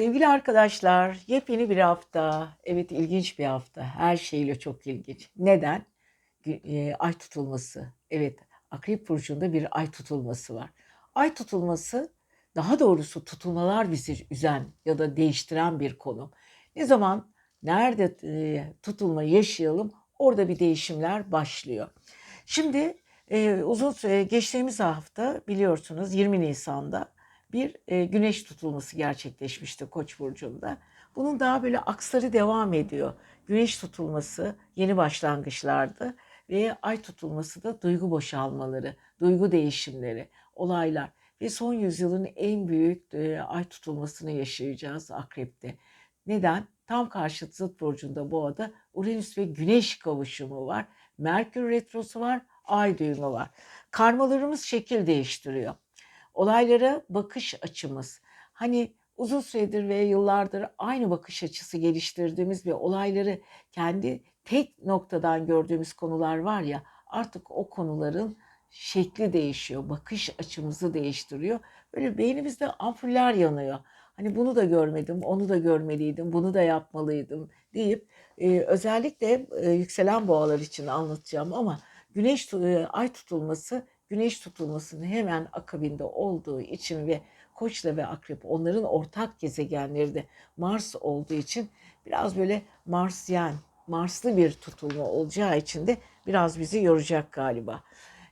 Sevgili arkadaşlar, yepyeni bir hafta. Evet, ilginç bir hafta. Her şeyle çok ilginç. Neden? E, Ay tutulması. Evet, Akrep Burcu'nda bir ay tutulması var. Ay tutulması, daha doğrusu tutulmalar bizi üzen ya da değiştiren bir konu. Ne zaman, nerede e, tutulma yaşayalım, orada bir değişimler başlıyor. Şimdi e, uzun süre, geçtiğimiz hafta biliyorsunuz 20 Nisan'da bir e, güneş tutulması gerçekleşmişti Koç burcunda. Bunun daha böyle aksları devam ediyor. Güneş tutulması yeni başlangıçlardı ve ay tutulması da duygu boşalmaları, duygu değişimleri, olaylar ve son yüzyılın en büyük e, ay tutulmasını yaşayacağız Akrep'te. Neden? Tam karşıt zıt burcunda boğada Uranüs ve Güneş kavuşumu var. Merkür retrosu var, ay düğümü var. Karmalarımız şekil değiştiriyor olaylara bakış açımız. Hani uzun süredir ve yıllardır aynı bakış açısı geliştirdiğimiz ve olayları kendi tek noktadan gördüğümüz konular var ya artık o konuların şekli değişiyor, bakış açımızı değiştiriyor. Böyle beynimizde ampuller yanıyor. Hani bunu da görmedim, onu da görmeliydim, bunu da yapmalıydım deyip e, özellikle e, yükselen boğalar için anlatacağım ama güneş e, ay tutulması güneş tutulmasının hemen akabinde olduğu için ve Koç'la ve Akrep onların ortak gezegenleri de Mars olduğu için biraz böyle Marsyen, Marslı bir tutulma olacağı için de biraz bizi yoracak galiba.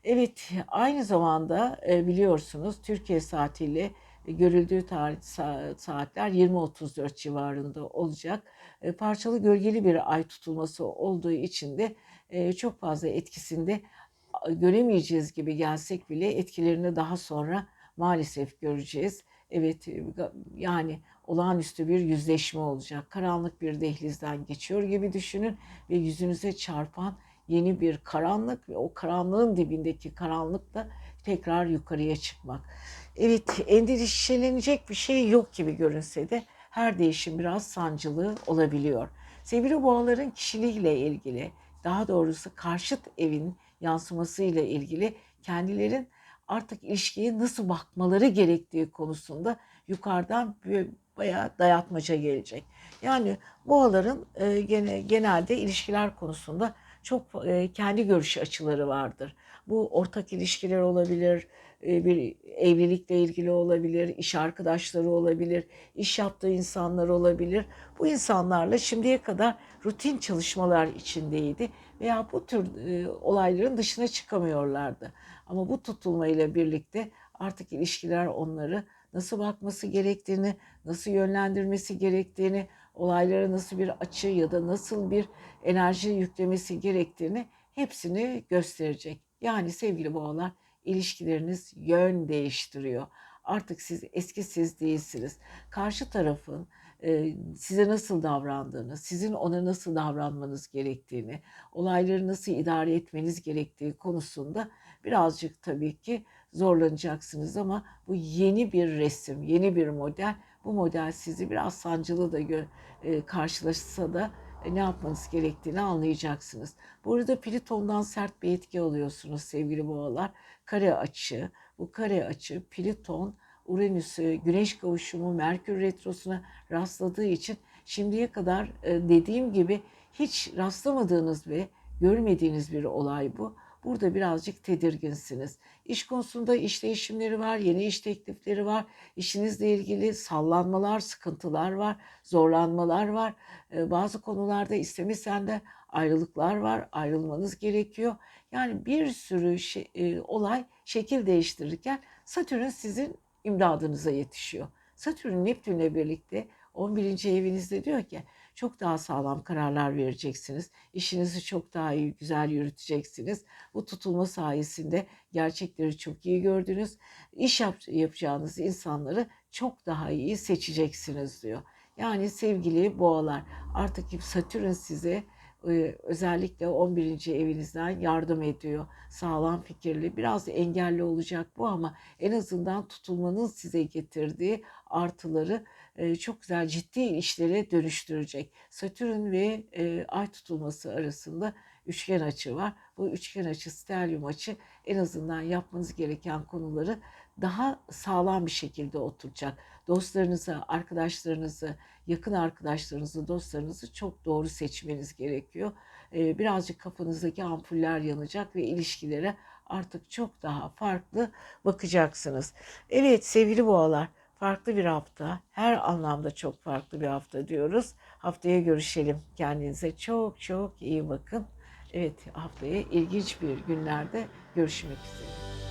Evet, aynı zamanda e, biliyorsunuz Türkiye saatiyle görüldüğü tarih saatler 20.34 civarında olacak. E, parçalı gölgeli bir ay tutulması olduğu için de e, çok fazla etkisinde göremeyeceğiz gibi gelsek bile etkilerini daha sonra maalesef göreceğiz. Evet e, yani olağanüstü bir yüzleşme olacak. Karanlık bir dehlizden geçiyor gibi düşünün ve yüzünüze çarpan yeni bir karanlık ve o karanlığın dibindeki karanlık da tekrar yukarıya çıkmak. Evet endişelenecek bir şey yok gibi görünse de her değişim biraz sancılı olabiliyor. Sevgili boğaların kişiliğiyle ilgili daha doğrusu karşıt evin yansımasıyla ilgili kendilerin artık ilişkiye nasıl bakmaları gerektiği konusunda yukarıdan bayağı dayatmaca gelecek. Yani boğaların e, gene, genelde ilişkiler konusunda çok e, kendi görüş açıları vardır. Bu ortak ilişkiler olabilir, bir evlilikle ilgili olabilir, iş arkadaşları olabilir, iş yaptığı insanlar olabilir. Bu insanlarla şimdiye kadar rutin çalışmalar içindeydi veya bu tür e, olayların dışına çıkamıyorlardı. Ama bu tutulmayla birlikte artık ilişkiler onları nasıl bakması gerektiğini, nasıl yönlendirmesi gerektiğini, olaylara nasıl bir açı ya da nasıl bir enerji yüklemesi gerektiğini hepsini gösterecek. Yani sevgili boğalar ilişkileriniz yön değiştiriyor. Artık siz eski siz değilsiniz. Karşı tarafın e, size nasıl davrandığını, sizin ona nasıl davranmanız gerektiğini, olayları nasıl idare etmeniz gerektiği konusunda birazcık tabii ki zorlanacaksınız ama bu yeni bir resim, yeni bir model. Bu model sizi biraz sancılı da e, karşılaşsa da ne yapmanız gerektiğini anlayacaksınız. Bu arada Plüton'dan sert bir etki alıyorsunuz sevgili boğalar. Kare açı, bu kare açı Plüton, Uranüs'ü, Güneş kavuşumu, Merkür retrosuna rastladığı için şimdiye kadar e, dediğim gibi hiç rastlamadığınız ve görmediğiniz bir olay bu. Burada birazcık tedirginsiniz. İş konusunda iş değişimleri var, yeni iş teklifleri var. İşinizle ilgili sallanmalar, sıkıntılar var, zorlanmalar var. Ee, bazı konularda istemesen de ayrılıklar var, ayrılmanız gerekiyor. Yani bir sürü şey, e, olay şekil değiştirirken Satürn sizin imdadınıza yetişiyor. Satürn Neptün'le birlikte 11. evinizde diyor ki çok daha sağlam kararlar vereceksiniz. İşinizi çok daha iyi, güzel yürüteceksiniz. Bu tutulma sayesinde gerçekleri çok iyi gördünüz. İş yap, yapacağınız insanları çok daha iyi seçeceksiniz diyor. Yani sevgili boğalar artık Satürn size özellikle 11. evinizden yardım ediyor. Sağlam fikirli, biraz engelli olacak bu ama en azından tutulmanın size getirdiği artıları çok güzel ciddi işlere dönüştürecek. Satürn ve ay tutulması arasında üçgen açı var. Bu üçgen açı, stelyum açı en azından yapmanız gereken konuları daha sağlam bir şekilde oturacak. Dostlarınızı, arkadaşlarınızı, yakın arkadaşlarınızı, dostlarınızı çok doğru seçmeniz gerekiyor. Ee, birazcık kafanızdaki ampuller yanacak ve ilişkilere artık çok daha farklı bakacaksınız. Evet sevgili boğalar, farklı bir hafta, her anlamda çok farklı bir hafta diyoruz. Haftaya görüşelim. Kendinize çok çok iyi bakın. Evet haftaya ilginç bir günlerde görüşmek üzere.